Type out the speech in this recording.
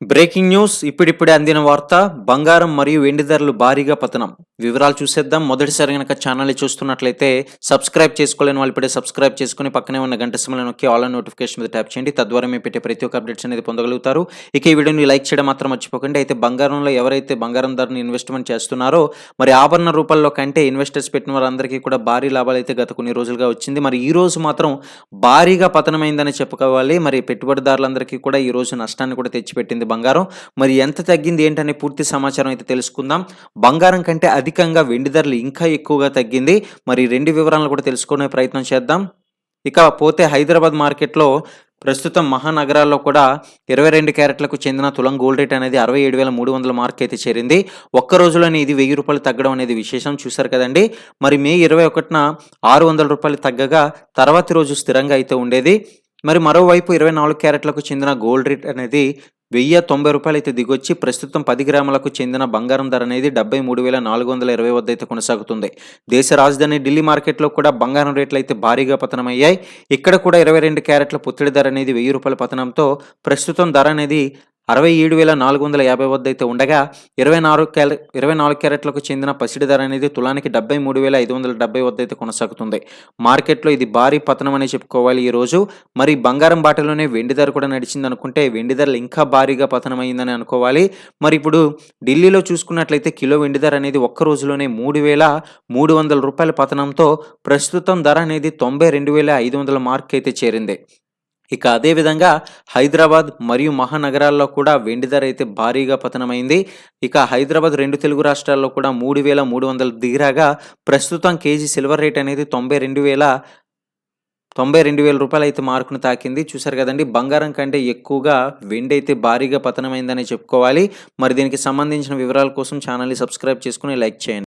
Breaking news ఇప్పుడిప్పుడే అందిన వార్త బంగారం మరియు వెండి ధరలు భారీగా పతనం. వివరాలు చూసేద్దాం. మొదటిసారి కనుక ఛానల్ చూస్తున్నట్లయితే సబ్స్క్రైబ్ చేసుకోలేని వాళ్ళు ఇప్పుడే సబ్స్క్రైబ్ చేసుకుని పక్కనే ఉన్న గంట సమయంలో నొక్కి ఆల్ నోటిఫికేషన్ మీద ట్యాప్ చేయండి. తద్వారా మేము పెట్టే ప్రతి ఒక్క అప్డేట్స్ అనేది పొందగలుగుతారు. ఇక ఈ వీడియోని లైక్ చేయడం మాత్రం మర్చిపోకండి. అయితే బంగారంలో ఎవరైతే బంగారం ధరని ఇన్వెస్ట్మెంట్ చేస్తున్నారో మరి ఆభరణ రూపాల్లో కంటే ఇన్వెస్టర్స్ పెట్టిన వారందరికీ కూడా భారీ లాభాలు అయితే గత కొన్ని రోజులుగా వచ్చింది. మరి ఈ రోజు మాత్రం భారీగా పతనమైందని చెప్పుకోవాలి. మరి పెట్టుబడిదారులందరికీ కూడా ఈ రోజు నష్టాన్ని కూడా తెచ్చిపెట్టింది బంగారం. మరి ఎంత తగ్గింది ఏంటనే పూర్తి సమాచారం అయితే తెలుసుకుందాం. బంగారం కంటే అధికంగా వెండి ధరలు ఇంకా ఎక్కువగా తగ్గింది. మరి రెండు వివరాలను కూడా తెలుసుకునే ప్రయత్నం చేద్దాం. ఇక పోతే హైదరాబాద్ మార్కెట్లో ప్రస్తుతం మహానగరాల్లో కూడా ఇరవై రెండు క్యారెట్లకు చెందిన తులం గోల్డ్ రేట్ అనేది అరవై ఏడు వేల మూడు వందల మార్క్ అయితే చేరింది. ఒక్క రోజులోనే ఇది వెయ్యి రూపాయలు తగ్గడం అనేది విశేషం చూశారు కదండి. మరి మే ఇరవై ఒకటిన ఆరు వందల రూపాయలు తగ్గగా తర్వాతి రోజు స్థిరంగా అయితే ఉండేది. మరి మరోవైపు ఇరవై నాలుగు క్యారెట్లకు చెందిన గోల్డ్ రేట్ అనేది వెయ్యి తొంభై రూపాయలు అయితే దిగొచ్చి ప్రస్తుతం పది గ్రాములకు చెందిన బంగారం ధర అనేది డెబ్బై మూడు వేల నాలుగు వందల ఇరవై వద్ద అయితే కొనసాగుతుంది. దేశ రాజధాని ఢిల్లీ మార్కెట్లో కూడా బంగారం రేట్లు అయితే భారీగా పతనమయ్యాయి. ఇక్కడ కూడా ఇరవై రెండు క్యారెట్ల పుత్తిడి ధర అనేది వెయ్యి రూపాయల పతనంతో ప్రస్తుతం ధర అనేది అరవై ఏడు వేల నాలుగు వందల యాభై వద్ద అయితే ఉండగా ఇరవై నాలుగు క్యారె ఇరవై నాలుగు క్యారెట్లకు చెందిన పసిడి ధర అనేది తులానికి డెబ్బై మూడు వేల ఐదు వందల డెబ్బై వద్ద అయితే కొనసాగుతుంది. మార్కెట్లో ఇది భారీ పతనం అని చెప్పుకోవాలి ఈ రోజు. మరి బంగారం బాటలోనే వెండి ధర కూడా నడిచింది అనుకుంటే వెండి ధరలు ఇంకా భారీగా పతనమైందని అనుకోవాలి. మరి ఇప్పుడు ఢిల్లీలో చూసుకున్నట్లయితే కిలో వెండి ధర అనేది ఒక్క రోజులోనే మూడు వేల మూడు వందల రూపాయల పతనంతో ప్రస్తుతం ధర అనేది తొంభై రెండు వేల ఐదు వందల మార్క్ అయితే చేరింది. ఇక అదేవిధంగా హైదరాబాద్ మరియు మహానగరాల్లో కూడా వెండి ధర అయితే భారీగా పతనమైంది. ఇక హైదరాబాద్ రెండు తెలుగు రాష్ట్రాల్లో కూడా మూడు వేల మూడు వందలు దిగిరాగా ప్రస్తుతం కేజీ సిల్వర్ రేట్ అనేది తొంభై రెండు వేల తొంభై రెండు వేల రూపాయలు అయితే మార్కును తాకింది. చూసారు కదండి బంగారం కంటే ఎక్కువగా వెండి అయితే భారీగా పతనమైందని చెప్పుకోవాలి. మరి దీనికి సంబంధించిన వివరాల కోసం ఛానల్ని సబ్స్క్రైబ్ చేసుకుని లైక్ చేయండి.